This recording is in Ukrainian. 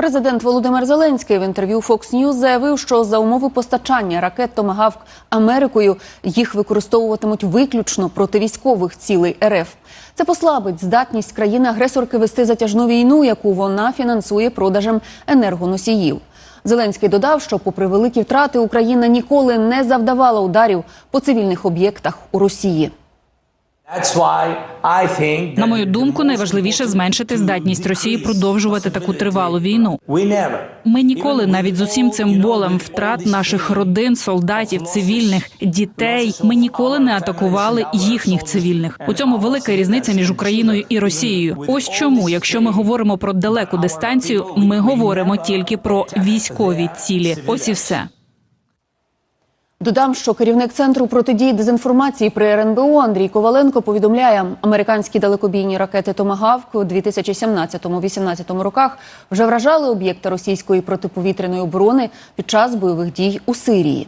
Президент Володимир Зеленський в інтерв'ю Fox News заявив, що за умови постачання ракет Томагавк Америкою їх використовуватимуть виключно проти військових цілей РФ. Це послабить здатність країни-агресорки вести затяжну війну, яку вона фінансує продажем енергоносіїв. Зеленський додав, що, попри великі втрати, Україна ніколи не завдавала ударів по цивільних об'єктах у Росії. На мою думку, найважливіше зменшити здатність Росії продовжувати таку тривалу війну. Ми ніколи, навіть з усім цим болем втрат наших родин, солдатів, цивільних, дітей, ми ніколи не атакували їхніх цивільних. У цьому велика різниця між Україною і Росією. Ось чому, якщо ми говоримо про далеку дистанцію, ми говоримо тільки про військові цілі. Ось і все. Додам, що керівник центру протидії дезінформації при РНБО Андрій Коваленко повідомляє, американські далекобійні ракети Томагавк у 2017-2018 роках вже вражали об'єкти російської протиповітряної оборони під час бойових дій у Сирії.